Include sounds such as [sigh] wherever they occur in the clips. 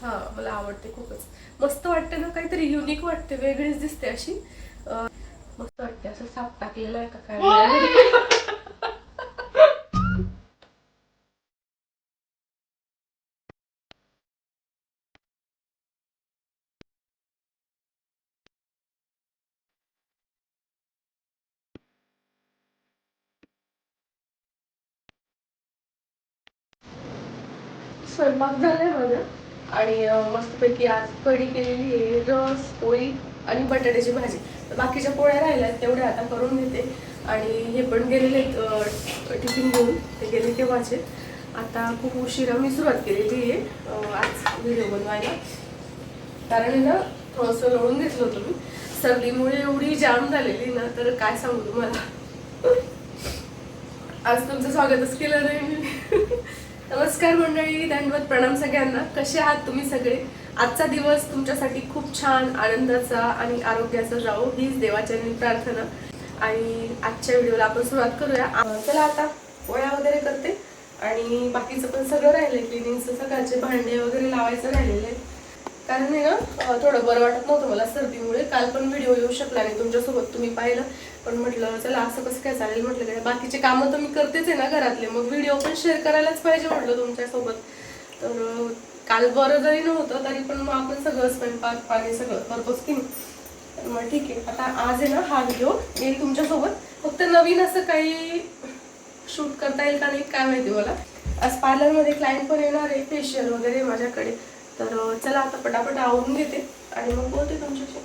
हा मला आवडते खूपच. मस्त वाटते ना काहीतरी युनिक वाटते वेगळीच दिसते अशी. मस्त वाटते असं साप टाकलेलं आहे का काय? स्वयंपाक झालाय माझा. आणि मस्तपैकी आज कढी केलेली आहे रस पोळी आणि बटाट्याची भाजी. तर बाकीच्या पोळ्या राहिल्या आहेत, तेवढ्या आता करून घेते. आणि हे पण गेलेले आहेत, टिफिन घेऊन. ते गेले तेव्हाचे आता खूप उशिरा मी सुरुवात केलेली आहे आज व्हिडिओ बनवायला. कारण ना थोडंसं लोळून घेतलं होतं मी. सर्दीमुळे एवढी जाम झालेली ना तर काय सांगू तुम्हाला. [laughs] आज तुमचं स्वागतच केलं नाही मी. [laughs] नमस्कार मंडळी दंडवत प्रणाम सगळ्यांना. कसे आहात तुम्ही सगळे? आजचा दिवस तुमच्यासाठी खूप छान आनंदाचा आणि आरोग्याचा जावो हीच देवाच्या प्रार्थना. आणि आजच्या व्हिडिओला आपण सुरुवात करूया. चला आता पोळ्या वगैरे करते. आणि बाकीचं पण सगळं राहिलंय. क्लिनिंगचं सकाळचे भांडे वगैरे लावायचं राहिलेलं आहे. कारण आहे ना थोडं बरं वाटत नव्हतं मला सर्दीमुळे. काल पण व्हिडिओ येऊ शकला नाही तुमच्यासोबत. तुम्ही पाहिलं. पण म्हटलं चला असं कसं काय चालेल? म्हटलं काय बाकीचे कामं तर मी करतेच आहे ना घरातले. मग व्हिडिओ पण शेअर करायलाच पाहिजे म्हटलं तुमच्यासोबत. तर काल बरं जरी नव्हतं तरी पण मग आपण सगळं स्वयंपाक पाणी सगळं करतोच की नाही? मग ठीक आहे. आता आज आहे ना हा व्हिडिओ येईल तुमच्यासोबत. फक्त नवीन असं काही शूट करता येईल का नाही काय माहिती मला. आज पार्लरमध्ये क्लायंट पण येणार आहे फेशियल वगैरे माझ्याकडे. तर चला आता पटापट आवरून घेते आणि मग बोलते तुमच्याशी.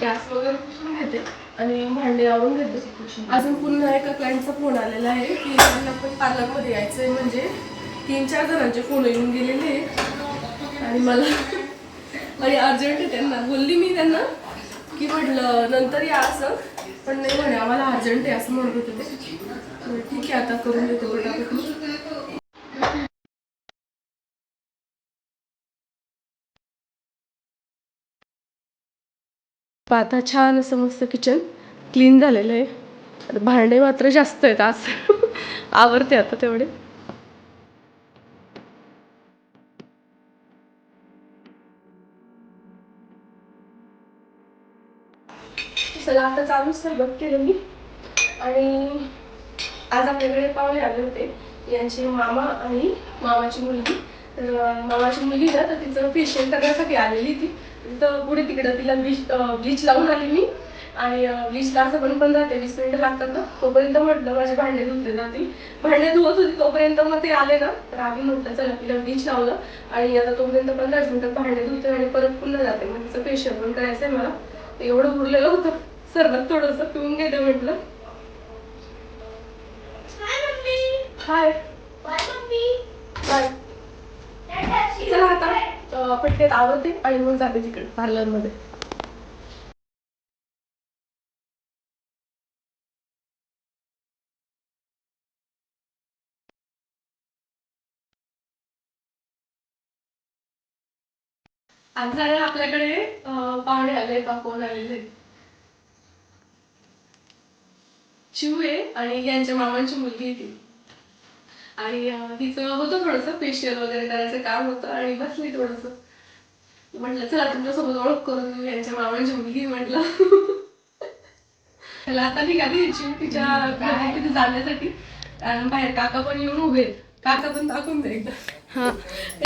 गॅस वगैरे पुसून घेते आणि भांडे आवरून घेते अजून पुन्हा एका क्लायंटचा फोन आलेला आहे की त्यांना पण पार्लरमध्ये यायचं आहे म्हणजे तीन चार जणांचे फोन येऊन गेलेले आहे आणि मला आणि अर्जंट आहे त्यांना. बोलली मी त्यांना की म्हटलं नंतर या असं. पण नाही म्हणे आम्हाला अर्जंट आहे असं म्हणत होते ठीक आहे आता करून देते पण आता छान असं मस्त किचन क्लीन झालेलं आहे. आता भांडे मात्र जास्त आहेत आज. [laughs] आवरते आता तेवढे. चला आता चालूच सरबत केलं मी. आणि आज आपल्याकडे पाहुणे आले होते. यांचे मामा आणि मामाची मुलगी. तर मामाची मुलगी ना तर तिचं फेशियल करण्यासाठी आलेली ती. तर पुढे तिकडं तिला ब्लीच ब्लीच लावून आली मी. आणि ब्लीचला असं पण पण राहते वीस मिनिटं लागतात ना. तोपर्यंत म्हटलं माझे भांडे धुतले जातील भांडे धुवत होती तोपर्यंत मग ते आले ना. तर आम्ही म्हटलं चला तिला ब्लीच लावलं. आणि आता तोपर्यंत पंधरा मिनिटात भांडे धुते आणि परत पुन्हा जाते. मग तिचं फेशियल पण करायचं आहे मला. ते एवढं उरलेलं होतं. सरबत थोडंसं पिऊन घेते म्हटलं. हाय बाय चला आता अं, आवडते आणि मग जाते तिकडे पार्लरमध्ये. आज झालं आपल्याकडे पाहुणे आले का कोण आलेले. शिव आहे आणि यांच्या मामांची मुलगी आहे ती. आणि तिचं होतं थोडंसं फेशियल वगैरे करायचं काम होतं आणि बसली थोडंसं म्हटलं चला तुमच्यासोबत ओळख करून देऊ यांच्या मामांची मुलगी म्हटलं. त्याला आता निघाली याची तिच्या घरी तिथे जाण्यासाठी. कारण बाहेर काका पण येऊन उभे. काका पण दाखवून दे एकदा.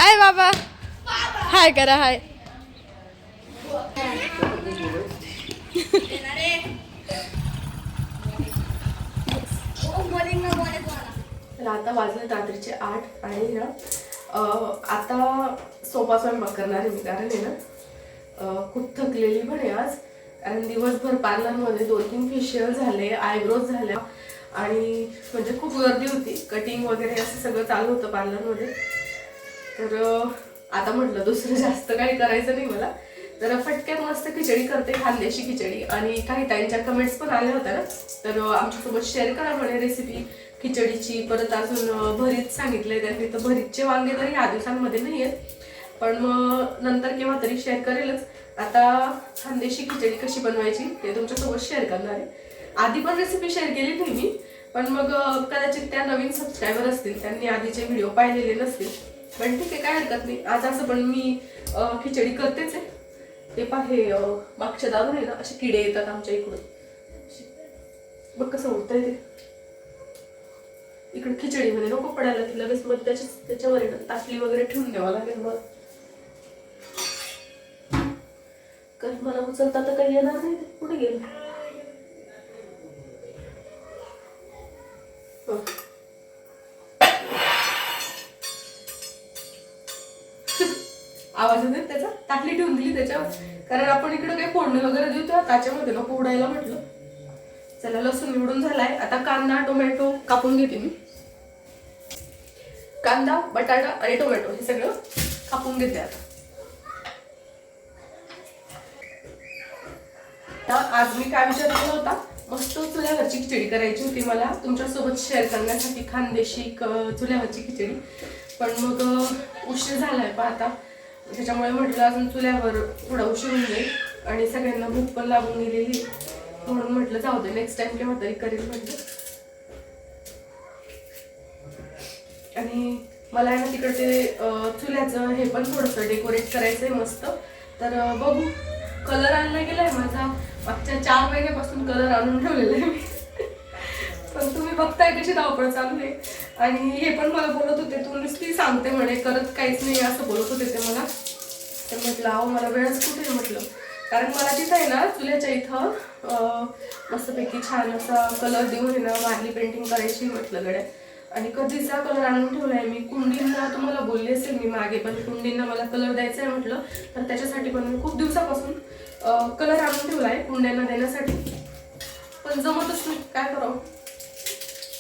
हाय बाबा. हाय करा हाय. तर आता वाजले रात्रीचे आठ आणि ना आता सोपा स्वयंपाक करणार आहे मी कारण आहे ना खूप थकलेली पण आहे आज. कारण दिवसभर पार्लरमध्ये दोन तीन फेशियल झाले आयब्रोज झाल्या आणि म्हणजे खूप गर्दी होती. कटिंग वगैरे असं सगळं चालू होतं पार्लरमध्ये. तर आता म्हटलं दुसरं जास्त काही करायचं नाही मला. तर फटक्यात मस्त खिचडी करते खांद्याची खिचडी. आणि काही ताईंच्या कमेंट्स पण आल्या होत्या ना. तर आमच्यासोबत शेअर करा म्हणे रेसिपी खिचडीची परत अजून भरीत सांगितलंय त्यांनी. तर भरीतचे वांगे तरी ह्या दिवसांमध्ये नाही आहेत. पण मग नंतर केव्हा तरी शेअर करेलच. आता खानदेशी खिचडी कशी बनवायची ते तुमच्यासोबत शेअर करणार आहे. आधी पण रेसिपी शेअर केली नाही मी पण मग कदाचित त्या नवीन सबस्क्रायबर असतील त्यांनी आधीचे व्हिडिओ पाहिलेले नसतील. पण ठीक आहे काय हरकत नाही. आज असं पण मी खिचडी करतेच आहे. ते पहा हे मागच्या दारून आहे ना असे किडे येतात आमच्या इकडून. बघ कसं उडतंय ते. इकडे खिचडीमध्ये नको पडायला ती लगेच मग त्याच्या त्याच्यावर ताटली वगैरे ठेवून द्यावं लागेल मग. कारण मला उचलता तर काही येणार नाही. कुठे गेलं? आवाज येतो त्याचा? ताटली ठेवून दिली त्याच्यावर. कारण आपण इकडे काही फोडणी वगैरे देऊ तेव्हा त्याच्यामध्ये नको उडायला म्हटलं. चला लसूण निवडून झालाय. आता कांदा टोमॅटो कापून घेते मी. कांदा बटाटा आणि टोमॅटो हे सगळं कापून घेते आता. आज मी काय विचार केला होता? मस्त चुल्यावरची खिचडी करायची होती मला. तुमच्यासोबत शेअर करण्यासाठी खानदेशी क- चुल्यावरची खिचडी. पण मग उशीर झालाय पहा आता. त्याच्यामुळे म्हटलं अजून चुल्यावर थोडा उशीर होऊन जाईल. आणि सगळ्यांना भूक पण लागून गेलेली म्हणून म्हटलं जाऊ दे नेक्स्ट टाइम केव्हा तरी करेल म्हटलं. आणि मला आहे ना तिकडे ते चुल्याचं हे पण थोडंसं डेकोरेट करायचं आहे मस्त. तर बघू. कलर आणला आहे माझा. मागच्या चार महिन्यापासून कलर आणून ठेवलेला आहे मी. पण तुम्ही बघताय कशी धावपळ चालू आहे. आणि हे पण मला बोलत होते तू नुसती सांगते म्हणे करत काहीच नाही असं बोलत होते ते मला. तर म्हटलं अहो मला वेळच कुठे आहे? म्हटलं. कारण मला तिथं आहे ना चुल्याच्या इथं मस्तपैकी छान असा कलर देऊन आहे ना वारली पेंटिंग करायची म्हटलं गड्या. आणि कधीचा कलर आणून ठेवला आहे मी कुंडींना तुम्हाला बोलले असेल मी मागे पण कुंडींना मला कलर द्यायचा आहे म्हटलं तर त्याच्यासाठी पण मी खूप दिवसापासून कलर आणून ठेवला आहे कुंड्यांना देण्यासाठी. पण जमतच नाही. काय करावं?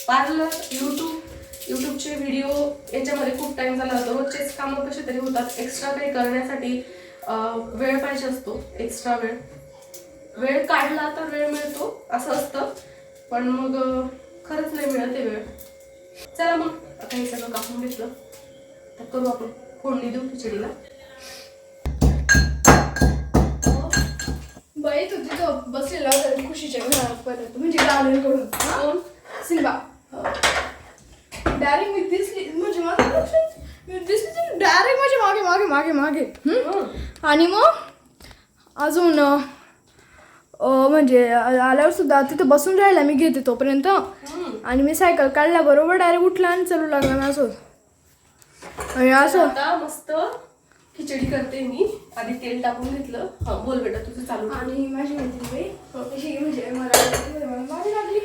पार्लर यूट्यूब यूट्यूबचे व्हिडिओ याच्यामध्ये खूप टाइम झाला होता. रोजचेच कामं कसे तरी होतात. एक्स्ट्रा काही करण्यासाठी वेळ पाहिजे असतो. एक्स्ट्रा वेळ. वेळ काढला तर वेळ मिळतो असं असतं. पण मग खरंच नाही मिळत आहे वेळ. चला मग. आता हे सगळं कापून घेतलं. तर करू आपण फोडणी देऊ खिचडीला. बाई तू तिथं बसलेला होता खुशीच्या घरात परत म्हणजे गार्डनकडून कोण सिंबा. डायरेक्ट मी दिसली म्हणजे माझं लक्षात मी दिसली डायरेक्ट माझ्या मागे मागे मागे मागे? हं. आणि मग? अजून म्हणजे आल्यावर सुद्धा तिथं बसून राहिला मी घेते तोपर्यंत. आणि मी सायकल काढल्या बरोबर डायरेक्ट उठला आणि चालू लागला मी असं. आणि असं. मस्त खिचडी करते मी. आधी तेल टाकून घेतलं. हा बोल बेटा तुझं चालू. आणि माझी मैत्रीण अशी म्हणजे मला माझी लागली.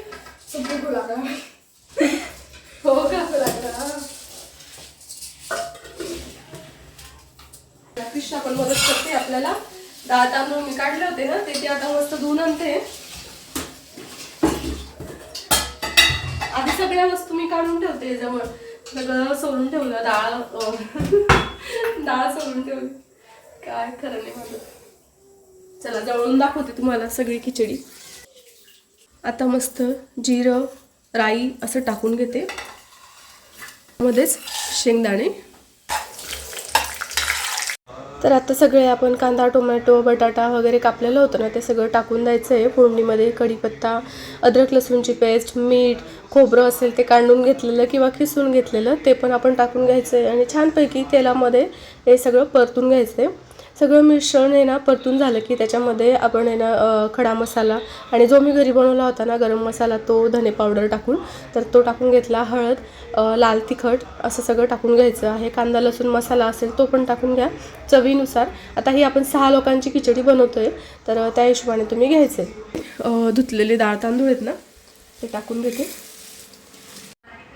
हो का? लागला. कृष्णा पण मदत करते आपल्याला. दहा तांदूळ मी काढले होते ना ते ते आता मस्त धुवून आणते. आधी सगळ्या वस्तू मी काढून ठेवते जवळ सगळं सोलून ठेवलं डाळ [laughs] डाळ सोलून ठेवली. काय खरं नाही माझं चला जवळून दाखवते तुम्हाला सगळी खिचडी. आता मस्त जिरं राई असं टाकून घेते. मध्येच शेंगदाणे. तर आता सगळे आपण कांदा टोमॅटो बटाटा वगैरे कापलेलं होतं ना ते सगळं टाकून द्यायचं आहे. फोडणीमध्ये कढीपत्ता अद्रक लसूणची पेस्ट मीठ खोबरं असेल ते काढून घेतलेलं किंवा खिसून घेतलेलं ते पण आपण टाकून घ्यायचं आहे. आणि छानपैकी तेलामध्ये हे सगळं परतून घ्यायचं आहे. सगळं मिश्रण आहे ना परतून झालं की त्याच्यामध्ये आपण आहे ना खडा मसाला आणि जो मी घरी बनवला होता ना गरम मसाला तो धने पावडर टाकून तर तो टाकून घेतला हळद लाल तिखट असं सगळं टाकून घ्यायचं आहे. कांदा लसूण मसाला असेल तो पण टाकून घ्या चवीनुसार. आता ही आपण सहा लोकांची खिचडी बनवतो आहे तर त्या हिशोबाने तुम्ही घ्यायचे आहे धुतलेले डाळ तांदूळ आहेत ना ते टाकून घेते.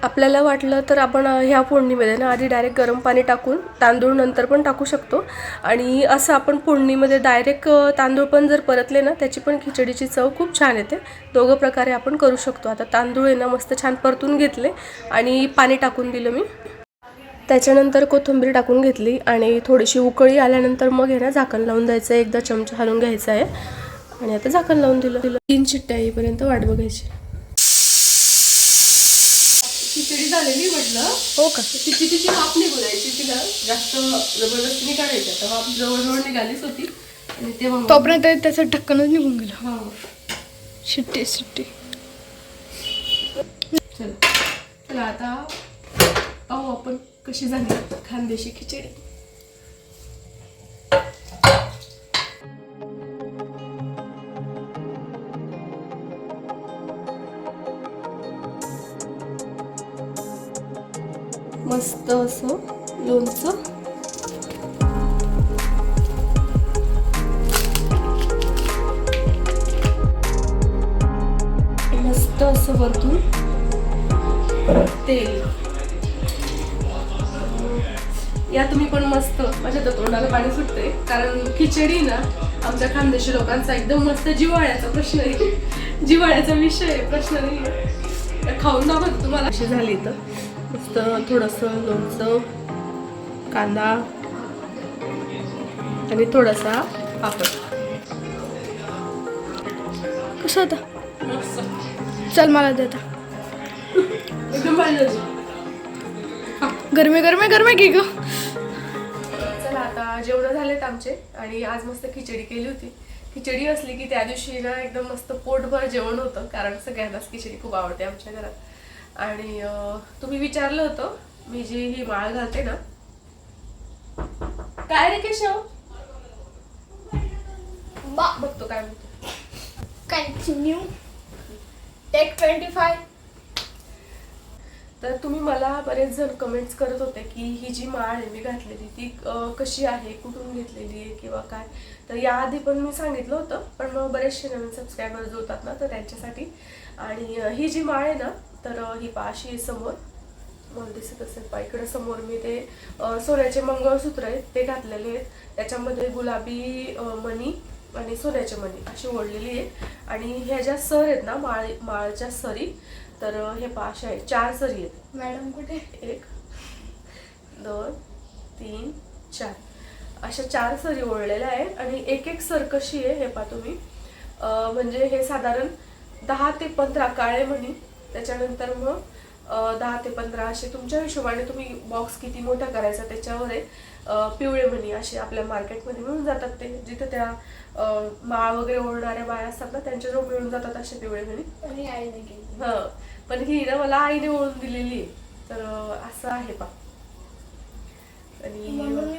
आपल्याला वाटलं तर आपण ह्या फोडणीमध्ये ना आधी डायरेक्ट गरम पाणी टाकून तांदूळ नंतर पण टाकू शकतो. आणि असं आपण फोडणीमध्ये डायरेक्ट तांदूळ पण जर परतले ना त्याची पण खिचडीची चव खूप छान येते. दोघं प्रकारे आपण करू शकतो. आता तांदूळ आहे ना मस्त छान परतून घेतले आणि पाणी टाकून दिलं मी. त्याच्यानंतर कोथिंबीर टाकून घेतली आणि थोडीशी उकळी आल्यानंतर मग हे ना झाकण लावून द्यायचं. आहे एकदा चमचा हलवून घ्यायचा आहे. आणि आता झाकण लावून दिलं. तीन चिट्ट्या येईपर्यंत वाट बघायची खिचडी झालेली म्हटलं हो का? तिची तिची वाफ यायची तिला जास्त जबरदस्तीने काढायची तर वाफ जवळजवळ निघालीच होती. आणि तेव्हा तोपर्यंत त्याचं ढक्कनच निघून गेलं. हा. शिट्टी शिट्टी. चला. चला आता पाहू आपण कशी झाली खानदेशी खिचडी. असं लोणचं. मस्त असं वरतून तेल. या तुम्ही पण मस्त माझ्या तर तोंडाला पाणी सुटते कारण खिचडी ना आमच्या खानदेशी लोकांचा एकदम मस्त जिवाळ्याचा प्रश्न आहे. जिवाळ्याचा विषय आहे प्रश्न नाही खाऊन दाखवतो तुम्हाला. अशी झाली तर मस्त थोडंसं लोणचं कांदा आणि थोडासा पापड. कसं होतं? चल मला देता. गरमी गरमी गरमी की ग? चला आता जेवण झालेत आमचे आणि आज मस्त खिचडी केली होती. खिचडी असली की त्या दिवशी ना एकदम मस्त पोटभर जेवण होतं कारण सगळ्यांनाच खिचडी खूप आवडते आमच्या घरात. आणि तुम्ही विचारलं होतं मी जी ही माळ घालते ना. काय रे केशव? बा. बघतो काय म्हणतो. कंटिन्यू टेक ट्वेंटी फाय तर तुम्ही मला बरेच जण कमेंट्स करत होते की ही जी माळ आहे मी घातलेली ती कशी आहे कुठून घेतलेली आहे किंवा काय? तर याआधी पण मी सांगितलं होतं पण मग बरेचसे नवीन सबस्क्रायबर जो होतात ना तर त्यांच्यासाठी. आणि ही जी माळ आहे ना तर ही पाशी आहे समोर. मला दिसत असेल पा इकडे समोर मी ते सोन्याचे मंगळसूत्र आहेत ते घातलेले आहेत. त्याच्यामध्ये गुलाबी मणी आणि सोन्याचे मणी अशी ओढलेली आहेत. आणि ह्या ज्या सर आहेत ना माळ माळच्या सरी तर हे पाश आहेत. चार सरी आहेत. मॅडम कुठे? एक दोन तीन चार. अशा चार सरी ओढलेल्या आहेत आणि एक एक सर कशी आहे हे पहा तुम्ही. म्हणजे हे साधारण दहा ते पंधरा काळे म्हणी त्याच्यानंतर मग दहा ते पंधरा असे तुमच्या हिशोबाने तुम्ही बॉक्स किती मोठा करायचा त्याच्यावर आहे. पिवळे मणी असे आपल्या मार्केटमध्ये मिळून जातात ते. जिथे त्या माळ वगैरे ओढणाऱ्या बाया असतात ना त्यांच्याजवळ मिळून जातात असे पिवळे गेली हा पण ही ना मला आईने ओळून दिलेली आहे. तर असं आहे पा आणि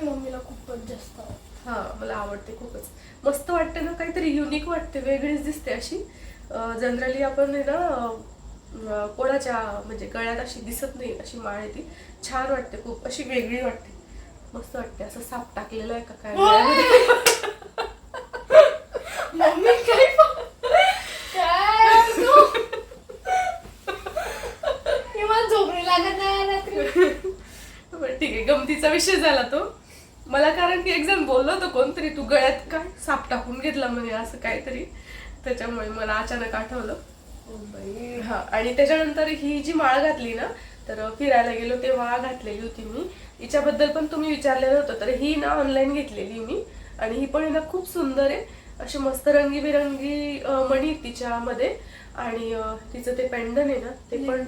मम्मीला खूपच जास्त हा मला आवडते खूपच. मस्त वाटते ना काहीतरी युनिक वाटते वेगळीच दिसते अशी. जनरली आपण ना कोणाच्या म्हणजे गळ्यात अशी दिसत नाही अशी माळ आहे ती. छान वाटते खूप अशी वेगळी वाटते. मस्त वाटते असं साप टाकलेलं आहे का काय? [laughs] मम्मी [laughs] झोपणी लागत नाही रात्री. बरं ठीक आहे गमतीचा विषय झाला तो. मला कारण की एक जण बोललो होतं कोणतरी तू गळ्यात काय साप टाकून घेतला म्हणे असं काहीतरी. त्याच्यामुळे मला अचानक आठवलं. हा आणि त्याच्यानंतर ही जी माळ घातली ना तर फिरायला गेलो तेव्हा घातलेली होती मी. हिच्याबद्दल पण तुम्ही विचारलेलं होतं तर ही ना ऑनलाईन घेतलेली मी. आणि ही पण ना खूप सुंदर आहे. अशी मस्त रंगीबेरंगी मणी तिच्यामध्ये. आणि तिचं ते पेंडन आहे ना ते पण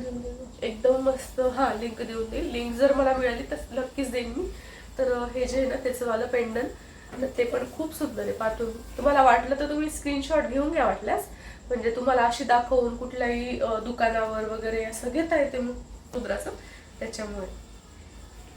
एकदम मस्त हा लिंक देऊन देईल. लिंक जर मला मिळाली तर नक्कीच देईन मी. तर हे जे आहे ना त्याचं वालं पेंडन तर ते पण खूप सुंदर आहे. पाठवून तुम्हाला वाटलं तर तुम्ही स्क्रीनशॉट घेऊन घ्या वाटल्यास. म्हणजे तुम्हाला अशी दाखवून कुठल्याही दुकानावर वगैरे असं घेता येते मुद्राचं त्याच्यामुळे.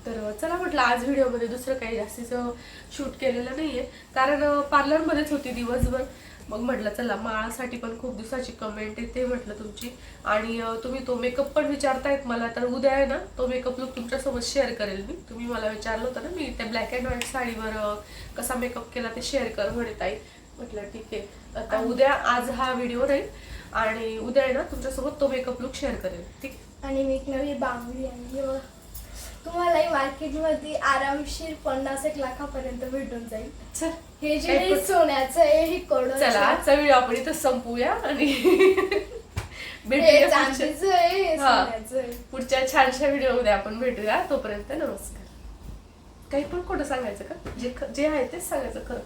तर चला म्हटलं आज व्हिडिओमध्ये दुसरं काही जास्तीचं शूट केलेलं नाहीये. कारण पार्लरमध्येच होती दिवसभर. मग म्हटलं चला माळासाठी पण खूप दिवसाची कमेंट येते म्हटलं तुमची. आणि तुम्ही तो मेकअप पण विचारतायत मला तर उद्या आहे ना तो मेकअप लुक तुमच्यासोबत शेअर करेल मी. तुम्ही मला विचारलं होतं ना मी त्या ब्लॅक अँड व्हाईट साडीवर कसा मेकअप केला ते शेअर कर म्हणे ताई म्हटलं ठीक आहे. आता उद्या आज हा व्हिडिओ राहील आणि उद्या आहे ना तुमच्यासोबत तो मेकअप लुक शेअर करेल. ठीक आणि मी एक नवी बांगडी आणली बघ. तुम्हालाही मार्केटमध्ये आरामशीर पन्नास एक लाखापर्यंत भेटून जाईल. चल. हे जे हे सोन्याचं आहे हे कडोचं चला. आजचा व्हिडिओ आपण इथं संपूया आणि [laughs] भेटूया पुढच्या- चांदीचं आहे हे हा. सोन्याचं आहे. पुढच्या छानशा व्हिडिओमध्ये आपण भेटूया. तोपर्यंत नमस्कार. काही पण खोटं सांगायचं का? जे ख- जे आहे तेच सांगायचं खरं.